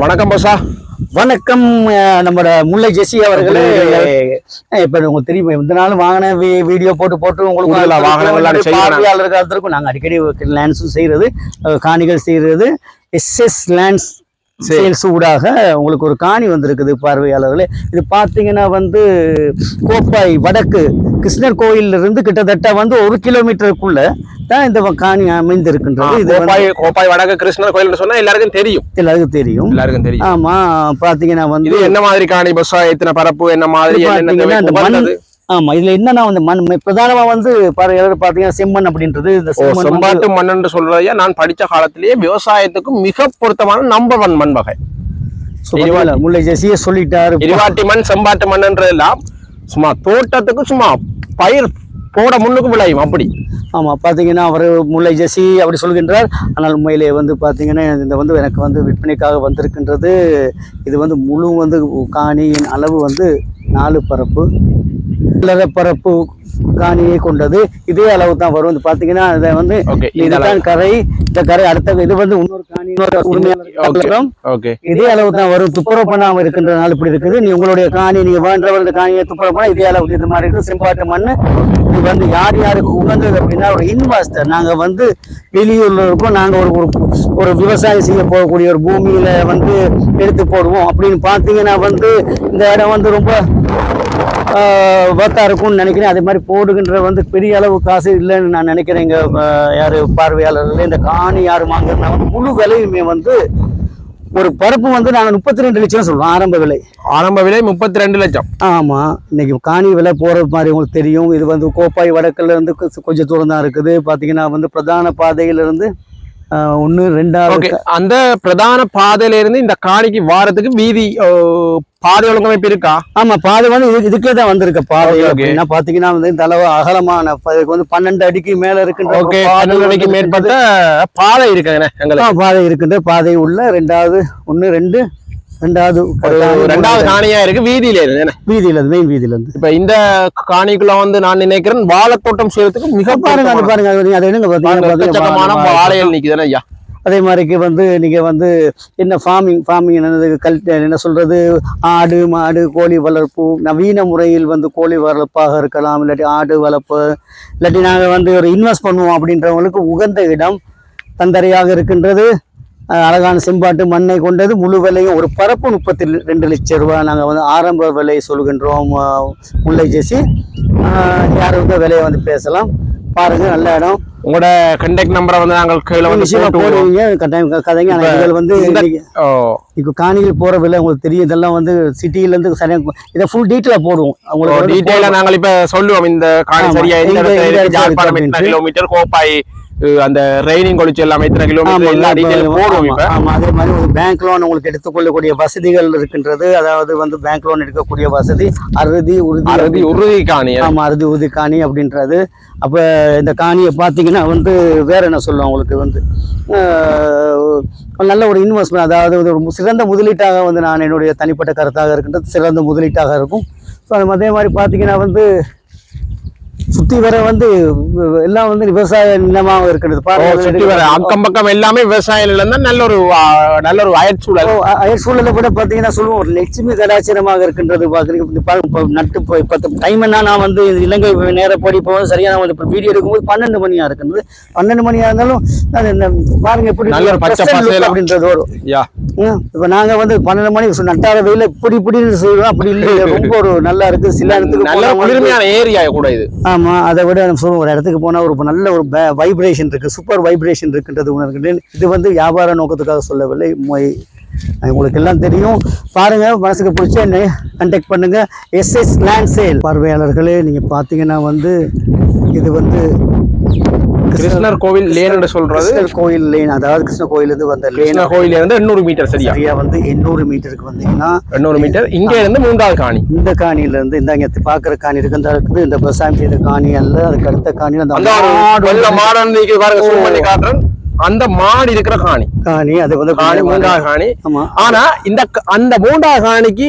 வணக்கம் பஸ்ஸா வணக்கம் அஹ், நம்மட முல்லை ஜெசி அவர்களே. இப்ப உங்களுக்கு தெரியும் இந்த நாள் வாங்கின வீடியோ போட்டு போட்டு உங்களுக்கு கூடுதலா வாகனங்கள் எல்லாம் செய்யணும். பார்வையாளர் காலத்திற்கும் நாங்க அடிக்கடி லேண்ட்ஸும் செய்யறது காணிகள் செய்யறது எஸ்எஸ் லேண்ட்ஸ் சேல்ஸ் ஊடாக உங்களுக்கு ஒரு காணி வந்திருக்குது பார்வையாளர்களே. இது பார்த்தீங்கன்னா வந்து கோப்பாய் வடக்கு கிருஷ்ணர் கோயில்ல இருந்து கிட்டத்தட்ட வந்து ஒரு கிலோமீட்டருக்குள்ள தான் இந்த காணி அமைந்திருக்கின்றது. இது கோப்பாய் கோப்பாய் வடக்கு கிருஷ்ணர் கோயில் சொன்னா எல்லாருக்கும் தெரியும். எல்லாருக்கும் தெரியும். எல்லாருக்கும் தெரியும். ஆமா பாத்தீங்கன்னா வந்து என்ன மாதிரி காணி? பஸ்ஸா எத்தனை பரப்பு என்ன மாதிரி? மண். ஆமா இதுல என்னன்னா வந்து மண் பிரதானமா வந்து பாத்தீங்கன்னா செம்மண் அப்படின்றது இந்த செம்பாட்டு மண்ணுன்னு சொல்றதையா நான் படிச்ச காலத்திலேயே விவசாயத்துக்கு மிக பொருத்தமான நம்பர் ஒன் மண் வகை. முல்லை ஜெசியே சொல்லிட்டாரு. இருவாட்டி மண் செம்பாட்டு மண்ணுன்றது எல்லாம் சும்மா தோட்டத்துக்கு சும்மா பயிர் போட முன்னுக்கு விளையும் அப்படி. ஆமா பாத்தீங்கன்னா அவர் முல்லை ஜெசி அப்படி சொல்கின்றார். ஆனால் உண்மையிலே வந்து பாத்தீங்கன்னா இந்த வந்து எனக்கு வந்து விற்பனைக்காக வந்திருக்கின்றது. இது வந்து முழு வந்து காணியின் அளவு வந்து நாலு பரப்பு. பரப்பு காணியை கொண்டது. இதே அளவு தான் வரும். வந்து பாத்தீங்கன்னா இதை வந்து இதுதான் கரை. இந்த கரை அடுத்த இது வந்து இன்னொரு காணி உரிமையாளர் இதே அளவு தான் வரும். துப்புரவு பண்ணாம இருக்கின்றனால இப்படி இருக்குது. நீ உங்களுடைய காணி நீங்க இந்த காணியை துப்புரவு பண்ணா இதே அளவுக்கு இந்த மாதிரி இருக்கு செம்பாட்டு மண்ணு. இது வந்து யார் யாருக்கு உகந்தது அப்படின்னா ஒரு இன்வெஸ்டர் நாங்க வந்து வெளியூர்ல இருக்கோம் நாங்க ஒரு ஒரு- ஒரு விவசாயம் செய்ய போகக்கூடிய ஒரு பூமியில வந்து எடுத்து போடுவோம். அப்படின்னு பாத்தீங்கன்னா வந்து இந்த இடம் வந்து ரொம்ப ஒர்த்தா இருக்கும்னு நினைக்கிறேன். அதே மாதிரி போடுகின்ற வந்து பெரிய அளவு காசு இல்லைன்னு நான் நினைக்கிறேன். ஆஹ், யாரு பார்வையாளர்கள் இந்த காணி யாரு வாங்குறதுனா வந்து முழு விலையுமே வந்து ஒரு பரப்பு வந்து நாங்கள் முப்பத்தி ரெண்டு லட்சம் சொல்லுவோம் ஆரம்ப விலை. ஆரம்ப விலை முப்பத்தி ரெண்டு லட்சம். ஆமா. இன்னைக்கு காணி விலை போற மாதிரி உங்களுக்கு தெரியும். இது வந்து கோப்பாய் வடக்குல இருந்து கொஞ்சம் தூரம் தான் இருக்குது. பாத்தீங்கன்னா வந்து பிரதான பாதையில ஒண்ணு ரெண்டாவது அந்த பிரதான பாதையில இருந்து இந்த காணிக்கு வாரத்துக்கு வீதி பாதை ஒழுங்கமைப்பு இருக்கா? ஆமா பாதை வந்து இது இதுக்கே தான் வந்திருக்கு பாதை. அப்படின்னா பாத்தீங்கன்னா வந்து இந்த அளவு அகலமான இதுக்கு வந்து பன்னெண்டு அடிக்கு மேல இருக்கின்ற பன்னெண்டு வந்து மேற்பட்ட பாதை ஆ, பாதை இருக்கின்ற பாதை உள்ள ரெண்டாவது ஒண்ணு ரெண்டு ரெண்டாவது ரெண்டாவது காணியா இருக்கு வீதியில இருந்து? வீதியில இருந்து மெயின் வீதியில இருந்து. இப்ப இந்த காணிக்குள்ள வந்து நான் நினைக்கிறேன் வாழைத்தோட்டம் செய்யறதுக்கு மிக பாருங்க அது பாருங்க அது என்னங்க பாத்தீங்கன்னா வாழைகள் நிக்குதுன்னு ஐயா. அதே மாதிரிக்கு வந்து நீங்க வந்து என்ன ஃபார்மிங் ஃபார்மிங் என்னது கல் என்ன சொல்றது ஆடு மாடு கோழி வளர்ப்பு நவீன முறையில் வந்து கோழி வளர்ப்பாக இருக்கலாம் இல்லாட்டி ஆடு வளர்ப்பு இல்லாட்டி நாங்கள் வந்து ஒரு இன்வெஸ்ட் பண்ணுவோம் அப்படின்றவங்களுக்கு உகந்த இடம் தந்தரையாக இருக்கின்றது. அழகான செம்பாட்டு மண்ணை கொண்டது முழு விலையும் ஒரு பரப்பு முப்பத்தி ரெண்டு லட்சம் ரூபாய் நாங்கள் வந்து ஆரம்ப விலை சொல்கின்றோம் முல்லை ஜெசி. யார் வந்து விலையை வந்து பேசலாம். பாருங்க நல்ல இடம். உங்களோட கண்டெக்ட் நம்பரை வந்து நாங்கள் கீழே வந்து. போடுவீங்க. கட்டாயம் கதைங்க. ஆனா இப்ப இதுகள் வந்து இப்போ காணியில் போற விலை உங்களுக்கு தெரியும். இதெல்லாம் வந்து சிட்டில இருந்து சரியா இதை ஃபுல் டீட்டெயிலா போடுவோம். உங்களுக்கு வந்து டீட்டெயிலா நாங்கள் இப்ப சொல்லுவோம். இந்த காணி ஆமா, சரியா இந்த இந்த- இடத்துல இந்த இருக்கு? இடத்துல ஜாழ்ப்பாணம் இருக்கு? எத்தனை அப்படின்ட்டு. கிலோமீட்டர்? கோப்பாய் அந்த ரெய்னிங் கொளிச்சு எல்லாம் எத்தனை கிலோமீட்டர் எல்லா ஆமா, டீட்டெயில் போடுவோம் இப்ப. அதே மாதிரி ஒரு பேங்க் லோன் உங்களுக்கு எடுத்துக்கொள்ளக்கூடிய வசதிகள் இருக்கின்றது. அதாவது வந்து பேங்க் லோன் எடுக்கக்கூடிய வசதி அறுதி உறுதி அறுதி உறுதி காணி. ஆமா அறுதி உறுதி காணி அப்படின்றது. அப்ப இந்த காணியை பார்த்தீங்கன்னா வந்து வேற என்ன சொல்லுவோம் உங்களுக்கு வந்து? நல்ல ஒரு இன்வெஸ்ட்மெண்ட் அதாவது ஒரு சிறந்த முதலீட்டாக வந்து நான் என்னுடைய தனிப்பட்ட கருத்தாக இருக்கின்றது சிறந்த முதலீட்டாக இருக்கும். ஸோ அதே மாதிரி பார்த்தீங்கன்னா வந்து சுத்தி வர வந்து எல்லாம் வந்து விவசாய நிலமாக இருக்கிறது. பாருங்க சுத்தி வர அக்கம் பக்கம் எல்லாமே விவசாய நிலம் தான். நல்ல ஒரு நல்ல ஒரு அயற்சூழல் அயர் சூழலை கூட பார்த்தீங்கன்னா சொல்லுவோம் ஒரு லட்சுமி கலாச்சாரமாக இருக்கின்றது இப்ப நட்டு போய் பத்து டைம் என்ன நான் வந்து இலங்கை நேரப்படி இப்போ சரியா நான் வந்து இப்போ வீடியோ எடுக்கும்போது பன்னெண்டு மணியா இருக்கின்றது. பன்னெண்டு மணியா இருந்தாலும் பாருங்க எப்படி நல்ல ஒரு பச்சை. அப்படின்றது வரும். இப்ப நாங்க வந்து பன்னெண்டு மணிக்கு சொ- நட்டார வெயில இப்படி இப்படின்னு சொல்லுவோம். அப்படி இல்லை ரொம்ப ஒரு நல்லா இருக்கு. சில இடத்துக்கு நல்ல குளிர்மையான ஏரியா கூட இது. ஆமா. அதை விட நம்ம சொல்லுவோம் ஒரு இடத்துக்கு போனால் ஒரு நல்ல ஒரு வைப்ரேஷன் இருக்குது சூப்பர் வைப்ரேஷன் இருக்குன்றது உணர்கின்றேன் இது வந்து வியாபார நோக்கத்துக்காக சொல்லவில்லை. மொய் உங்களுக்கு எல்லாம் தெரியும். பாருங்கள் மனசுக்கு பிடிச்ச என்னை கண்டெக்ட் பண்ணுங்கள் எஸ்எஸ் லேண்ட் சேல் பார்வையாளர்களே நீங்கள் பார்த்தீங்கன்னா வந்து இது வந்து கிருஷ்ணர் கோவில் லேன் என்று சொல்றது. கோயில் லேன் அதாவது கிருஷ்ண கோயிலிருந்து வந்த லேன். கிருஷ்ணர் கோயில இருந்து எண்ணூறு மீட்டர் சரியா? சரியா வந்து எண்ணூறு மீட்டருக்கு வந்தீங்கன்னா எண்ணூறு மீட்டர். இங்க இருந்து மூன்றாவது காணி. இந்த காணியில இருந்து இந்த இங்க பாக்குற காணி இருக்கு இந்த இருக்குது. இந்த விவசாயம் செய்த காணி அல்ல அதுக்கு அடுத்த காணி அந்த மாடு பாருங்க காட்டுறேன். அந்த மாடு இருக்கிற காணி. காணி அது வந்து காணி மூன்றாவது காணி. ஆமா. ஆனா இந்த அந்த மூன்றாவது காணிக்கு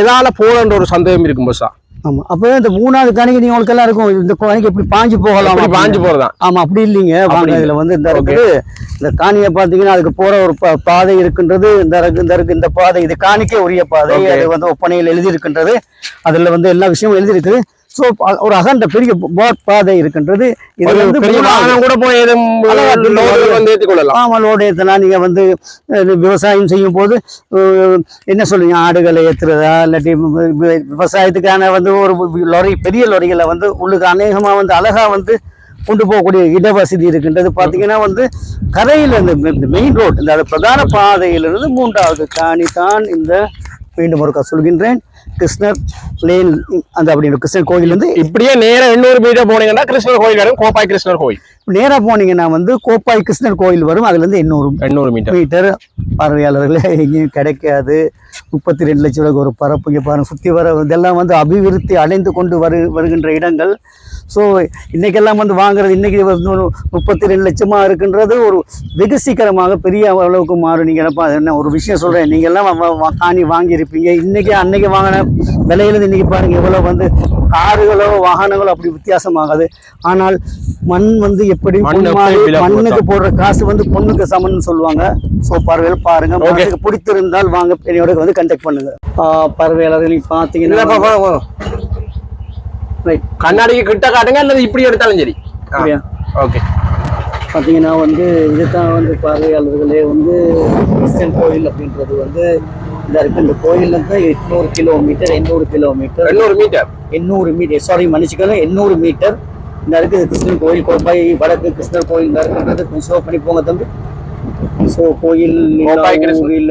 எதால போகன்ற ஒரு சந்தேகம் இருக்கும் பஸ்ஸா ஆமா. அப்ப இந்த மூணாவது காணிக்கு நீங்க உங்களுக்கு எல்லாம் இருக்கும். இந்த காணிக்கு எப்படி பாஞ்சு போகலாம் அப்படி பாஞ்சு போறதான் ஆமா அப்படி இல்லைங்க. வாங்க இதுல வந்து இந்த. இருக்குது. இந்த காணியை பாத்தீங்கன்னா அதுக்கு போற ஒரு பாதை இருக்கின்றது. இந்த இருக்கு இந்த இருக்கு இந்த பாதை. இது காணிக்கே உரிய பாதை. அது வந்து ஒப்பனையில் எழுதி இருக்கின்றது அதுல வந்து எல்லா விஷயமும் எழுதி இருக்குது ஸோ ஒரு அகண்ட பெரிய போட் பாதை இருக்கின்றது. இது வந்து கூட போய் இருக்கு. லோடு ஏற்றலாம் நீங்கள் வந்து விவசாயம் செய்யும் போது என்ன சொல்லுவீங்க ஆடுகளை ஏற்றுறதா இல்லாட்டி விவசாயத்துக்கான வந்து ஒரு லொரி பெரிய லொரிகளை வந்து உள்ளுக்கு அநேகமாக வந்து அழகா வந்து கொண்டு போகக்கூடிய இடவசதி இருக்கின்றது. பார்த்தீங்கன்னா வந்து கரையில் இந்த மெயின் ரோட் இந்த பிரதான பாதையிலிருந்து மூன்றாவது காணி தான் இந்த மீண்டும் ஒருக்கா சொல்கின்றேன். கிருஷ்ணர் லேன் அந்த அப்படின்னு கிருஷ்ணர் கோயிலேருந்து இப்படியே நேரம் எண்ணூறு மீட்டர் போனீங்கன்னா கிருஷ்ணர் கோயில் வரும் கோப்பாய் கிருஷ்ணர் கோயில். நேராக போனீங்கன்னா வந்து கோப்பாய் கிருஷ்ணர் கோயில் வரும். அதுலேருந்து எண்ணூறு எண்ணூறு மீட்டர். மீட்டர் பார்வையாளர்களே எங்கேயும் கிடைக்காது. முப்பத்தி ரெண்டு லட்சம் ஒரு பரப்பு இங்கே பாருங்க சுற்றி வர இதெல்லாம் வந்து அபிவிருத்தி அடைந்து கொண்டு வரு வருகின்ற இடங்கள். ஸோ இன்னைக்கெல்லாம் வந்து வாங்குறது இன்னைக்கு வந்து ஒரு முப்பத்தி ரெண்டு லட்சமாக இருக்குன்றது ஒரு வெகு சீக்கிரமாக பெரிய அளவுக்கு மாறும். நீங்கள் அது என்ன ஒரு விஷயம் சொல்கிறேன் நீங்கள்லாம் வ- வ- காணி வாங்கியிருப்பீங்க. இன்னைக்கு அன்னைக்கு வாங்கின விலையிலேருந்து இன்னைக்கு பாருங்க எவ்வளோ வந்து காருகளோ வாகனங்களோ அப்படி வித்தியாசமாகாது. ஆனால் மண் வந்து எப்படி மண்ணுக்கு போடுற காசு வந்து பொண்ணுக்கு சமன்னு சொல்லுவாங்க. ஸோ பார்வையாளர் பாருங்க. உங்களுக்கு பிடித்திருந்தால் வாங்க என்னோட வந்து கண்டெக்ட் பண்ணுங்க. பார்வையாளர்கள் நீ பார்த்தீங்கன்னா. கண்ணாடிக்கு கிட்ட காட்டுங்க அல்லது இப்படி எடுத்தாலும் சரி. அப்படியா? ஓகே பார்த்தீங்கன்னா வந்து இதுதான் வந்து பார்வையாளர்களே வந்து கிறிஸ்டியன் கோயில் அப்படின்றது வந்து இந்த இருக்கு இந்த கோயில்ல இருந்து எட்நூறு கிலோமீட்டர் எண்ணூறு கிலோமீட்டர் எண்ணூறு மீட்டர் எண்ணூறு மீட்டர் சாரி மன்னிச்சுக்கோங்க எண்ணூறு மீட்டர் இந்த இருக்குது கிருஷ்ணன் கோயில் கோப்பாய் வடக்கு கிருஷ்ணர் கோயில் இந்த இருக்குன்றது கொஞ்சம் பண்ணி போங்க தம்பி. ஸோ கோயில் கிருஷ்ணர். ஊரில்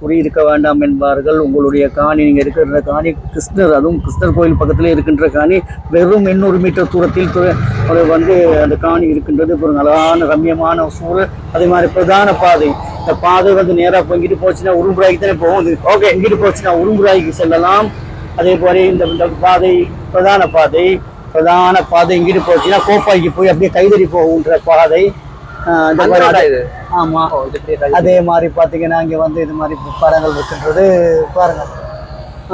குடியிருக்க வேண்டாம் என்பார்கள். உங்களுடைய காணி நீங்க இருக்கிற காணி கிருஷ்ணர் அதுவும் கிருஷ்ணர் கோயில் பக்கத்துல இருக்கின்ற காணி வெறும் எண்ணூறு மீட்டர் தூரத்தில் வந்து அந்த காணி இருக்கின்றது. ஒரு அழகான ரம்யமான சூழல் அதே மாதிரி பிரதான பாதை. இந்த பாதை வந்து நேரா போய்கிட்டு போச்சுன்னா உரும்புராய்க்கு தானே போகும். ஓகே இங்கிட்டு போச்சுன்னா உரும்புராய்க்கு செல்லலாம். அதே போல இந்த இந்த பாதை பிரதான பாதை பிரதான பாதை இங்கிட்டு போச்சுன்னா கோப்பாய்க்கு போய் அப்படியே கைதறி போகுன்ற பாதை. இந்த மாதிரி- ரோடா இது? ஆமா அதே மாதிரி பாத்தீங்கன்னா இங்க வந்து இது மாதிரி படங்கள் இருக்கின்றது பாருங்க.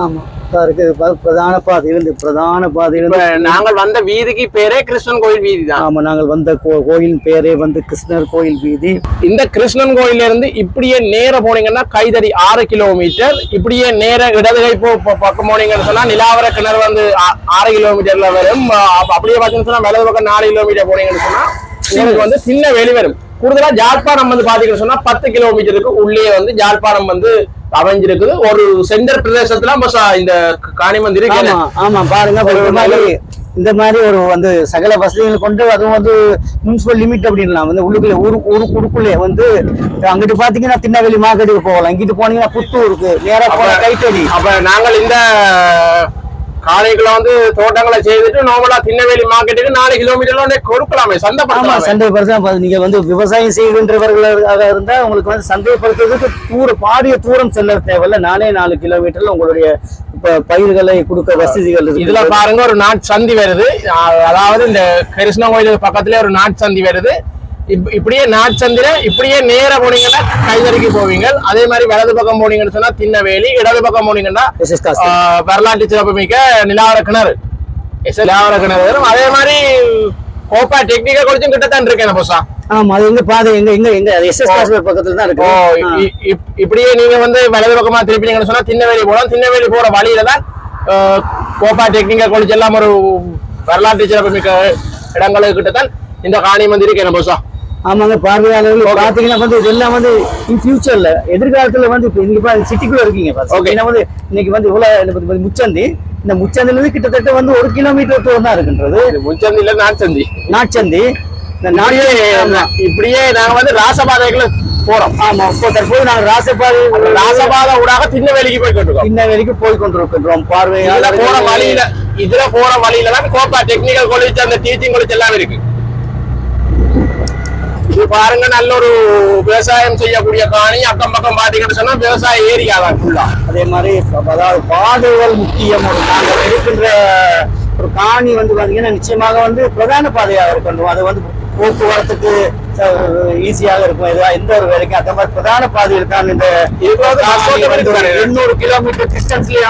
ஆமா. இதா இருக்கு இது பாரு, பிரதான பாதையிலிருந்து பிரதான பாதையிலிருந்து நாங்கள் வந்த வீதிக்கு பேரே கிருஷ்ணன் கோயில் வீதி தான் ஆமா நாங்கள் வந்த கோயில் பேரே வந்து கிருஷ்ணர் கோயில் வீதி. இந்த கிருஷ்ணன் கோயில்ல இருந்து இப்படியே நேர போனீங்கன்னா கைதறி ஆறு கிலோமீட்டர். இப்படியே நேர இடதுகை போ பக்கம் போனீங்கன்னு சொன்னா நிலாவர கிணறு வந்து ஆறு கிலோமீட்டர்ல வரும். அப்படியே பார்த்தீங்கன்னு சொன்னா வலது பக்கம் நாலு கிலோமீட்டர் போனீங்கன்னு சொன்னா உங்களுக்கு வந்து சின்ன வெளி வரும். கூடுதலா ஜாழ்ப்பாணம் வந்து பாத்தீங்கன்னு சொன்னா பத்து கிலோமீட்டருக்கு உள்ளே வந்து ஜாழ்ப்பாணம் வந்து அமைஞ்சிருக்குது. ஒரு சென்டர் பிரதேசத்துல இந்த காணி மந்திரி ஆமா பாருங்க இந்த மாதிரி ஒரு வந்து சகல வசதிகள் கொண்டு அதுவும் வந்து முனிசிபல் லிமிட் அப்படின்லாம் வந்து உள்ளுக்குள்ளே ஊரு ஊரு ஊருக்குள்ளே வந்து அங்கிட்டு பாத்தீங்கன்னா திருநெல்வேலி மார்க்கெட்டுக்கு போகலாம். இங்கிட்டு போனீங்கன்னா புத்தூருக்கு நேரா போன கைத்தடி. அப்ப நாங்கள் இந்த காளைகளை வந்து தோட்டங்களை செய்துட்டு நார்மலா திருநெல்வேலி மார்க்கெட்டுக்கு நாலு கிலோமீட்டர்ல வந்து கொடுக்கலாமே சந்தைப்படுத்தலாமே. சந்தைப்படுத்த நீங்க வந்து விவசாயம் செய்கின்றவர்களாக இருந்தா உங்களுக்கு வந்து சந்தைப்படுத்துறதுக்கு தூர பாரிய தூரம் செல்ல தேவையில்ல. நாலே நாலு கிலோமீட்டர்ல உங்களுடைய பயிர்களை கொடுக்க வசதிகள் இதுல பாருங்க ஒரு நாட்டு சந்தி வருது. அதாவது இந்த கிருஷ்ண கோயிலுக்கு பக்கத்துல ஒரு நாட்டு சந்தி வருது. இப்படியே நாட்சந்திர இப்படியே நேரா போனீங்கன்னா கைதறிக்கு போவீங்க. அதே மாதிரி வலது பக்கம் போனீங்கன்னு சொன்னா திண்ணவேலி இடது பக்கம் போனீங்கன்னா வரலாற்று சிறப்புமிக்க நிலாவர கிணறு நிலாவர கிணறு வரும் அதே மாதிரி கோப்பா டெக்னிக்கல் காலேஜும் கிட்டத்தான் இருக்கேன் ஆமா அது எங்க பாதை எங்க எங்க எங்க எஸ்எஸ் காசு பக்கத்துல தான் இருக்கு. இப்படியே நீங்க வந்து வலது பக்கமா திருப்பினீங்கன்னு சொன்னா திண்ணவேலி போகலாம். திண்ணவேலி போற வழியில தான் கோப்பா டெக்னிக்கல் காலேஜ் எல்லாம் ஒரு வரலாற்று சிறப்புமிக்க இடங்களுக்கு கிட்ட தான் இந்த காணி மந்திரி புதுசா? ஆமாங்க பார்வையாளர்கள் பாத்தீங்கன்னா வந்து இதெல்லாம் வந்து இன் ஃபியூச்சர்ல எதிர்காலத்துல வந்து இப்ப பாருங்க சிட்டிக்குள்ள இருக்கீங்க. பாத்தீங்கன்னா வந்து இன்னைக்கு வந்து இவ்வளவு முச்சந்தி இந்த முச்சந்தில இருந்து கிட்டத்தட்ட வந்து ஒரு கிலோமீட்டர் தூரம் தான் இருக்கின்றது. இது முச்சந்தி இல்ல நாட்சந்தி நாட்சந்தி இந்த இப்படியே நாட்சந்தி இப்படியே நாங்க வந்து ராசபாதைக்குள்ள போறோம். ஆமா இப்போ தற்போது நாங்கள் ராசப்பாதை அந்த ராசபாதை ஊடாக திண்ணவேலிக்கு போய் கொண்டிருக்கோம் வரைக்கும் போய் கொண்டிருக்கின்றோம் இதுல பார்வையாளர்கள். போற வழியில இதுல போற வழியில தான் கோப்பா டெக்னிக்கல் காலேஜ் அந்த டீச்சிங் காலேஜ் எல்லாம் இருக்கு. இது பாருங்க நல்ல ஒரு விவசாயம் செய்யக்கூடிய காணி அக்கம் பக்கம் பாத்தீங்கன்னு சொன்னா விவசாய ஏரியா தான் ஃபுல்லா அதே மாதிரி அதாவது பாதைகள் முக்கியம். நாங்கள் இருக்கின்ற ஒரு காணி வந்து பாத்தீங்கன்னா நிச்சயமாக வந்து பிரதான பாதையாக இருக்கணும். அது வந்து போக்குவரத்துக்கு ஈஸியாக இருக்கும். எதா எந்த ஒரு வேலைக்கும் அந்த மாதிரி பிரதான பாதையில் தான் இந்த. எண்ணூறு கிலோமீட்டர் டிஸ்டன்ஸ்லயே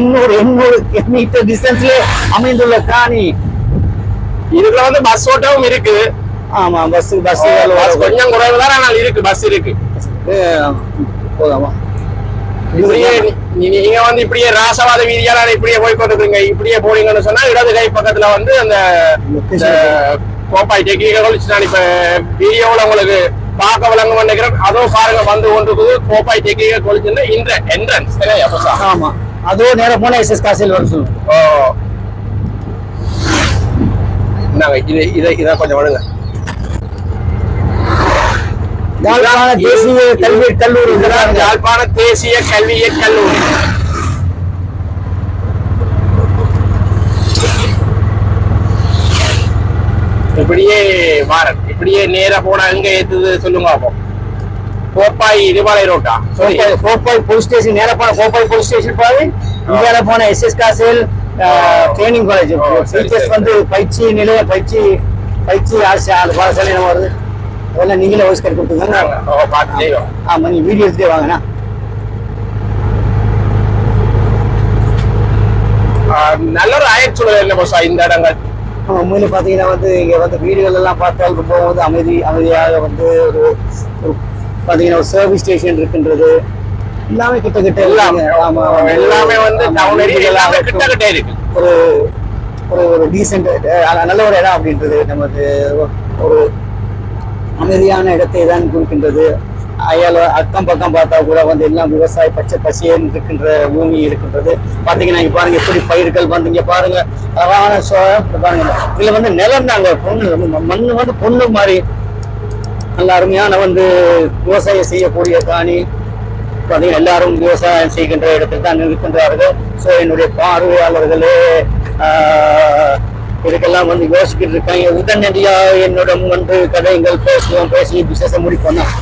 எண்ணூறு எண்ணூறு மீட்டர் டிஸ்டன்ஸ்லயே அமைந்துள்ள காணி. இதுல வந்து பஸ் ஓட்டமும் இருக்கு. ஆமா பஸ் பஸ் கொஞ்சம் குறைவு தான் ஆனால் இருக்கு பஸ் இருக்கு. போதாமா? இப்படியே நீங்க வந்து இப்படியே ராசவாத வீதியால இப்படியே போய் கொண்டிருக்கீங்க இப்படியே போனீங்கன்னு சொன்னா இடது கை பக்கத்துல வந்து அந்த கோப்பாய் டெக்னிக்கல் நான் இப்ப வீடியோல உங்களுக்கு பார்க்க விளங்க நினைக்கிறேன். அதுவும் பாருங்க வந்து கொண்டிருக்குது கோப்பாய் டெக்னிக்கல் காலேஜ் இந்த என்ட்ரன்ஸ் ஆமா. அதோ நேரம் போனா எஸ்எஸ் காசில் வர சொல்லுங்க. ஓ. நாங்க இதை இதை இதை கொஞ்சம் விடுங்க. யாழ்ப்பாண தேசிய கல்வி கல்லூரி யாழ்ப்பாண தேசிய கல்விய கல்லூரி இப்படியே வாரன் இப்படியே நேரா போனா எங்க ஏத்துது சொல்லுங்க அப்போ கோப்பாய் இருபாலை ரோட்டா. கோப்பாய் போலீஸ் ஸ்டேஷன் நேரா போன கோப்பாய் போலீஸ் ஸ்டேஷன் பாரு இந்தியால போன எஸ்எஸ் காசில் ட்ரைனிங் காலேஜ் டீச்சர்ஸ் சரி. வந்து பயிற்சி நிலைய பயிற்சி பயிற்சி ஆசை பாடசாலை என்ன வருது அதெல்லாம் நீங்களே வாய்ஸ் கட் கொடுத்துருங்க பார்த்து செய்வோம். ஆமா நீங்க வீடியோ எடுத்துட்டே வாங்கண்ணா நல்ல ஒரு என்ன போசா இந்த இடங்கள்? உண்மையில பாத்தீங்கன்னா வந்து இங்க வந்து வீடுகள் எல்லாம் பார்த்தால் ரொம்ப வந்து அமைதி அமைதியாக வந்து ஒரு ஒரு பாத்தீங்கன்னா ஒரு சர்வீஸ் ஸ்டேஷன் இருக்கின்றது. எல்லாமே கிட்ட கிட்ட எல்லாம். இருக்குங்க. ஆமா எல்லாமே வந்து டவுன் எல்லாமே. கிட்ட கிட்ட இருக்கு. ஒரு ஒரு ஒரு டீசென்ட் நல்ல ஒரு இடம் அப்படின்றது நமக்கு ஒரு அமைதியான இடத்தை தான் குறிக்கின்றது. அயல் அக்கம் பக்கம் பார்த்தா கூட வந்து எல்லாம் விவசாய பச்சை பசியன் இருக்கின்ற பூமி இருக்கின்றது. பாத்தீங்கன்னா இங்க பாருங்க எப்படி பயிர்கள் வந்து இங்க பாருங்க அழகான சோளம் பாருங்க. இதுல வந்து நிலம் தாங்க பொண்ணு மண் மண்ணு வந்து பொண்ணு மாதிரி. நல்ல அருமையான வந்து விவசாயம் செய்யக்கூடிய காணி. பார்த்தீங்கன்னா எல்லாரும் விவசாயம் செய்கின்ற இடத்தில் தான் இருக்கின்றார்கள் ஸோ என்னுடைய பார்வையாளர்களே ஆஹ், இதுக்கெல்லாம் வந்து யோசிக்கிட்டு இருக்காங்க. உடனடியாக என்னிடம் வந்து கதைகள் பேசுவோம் பேசி பிசினஸை முடிப்போம் தான்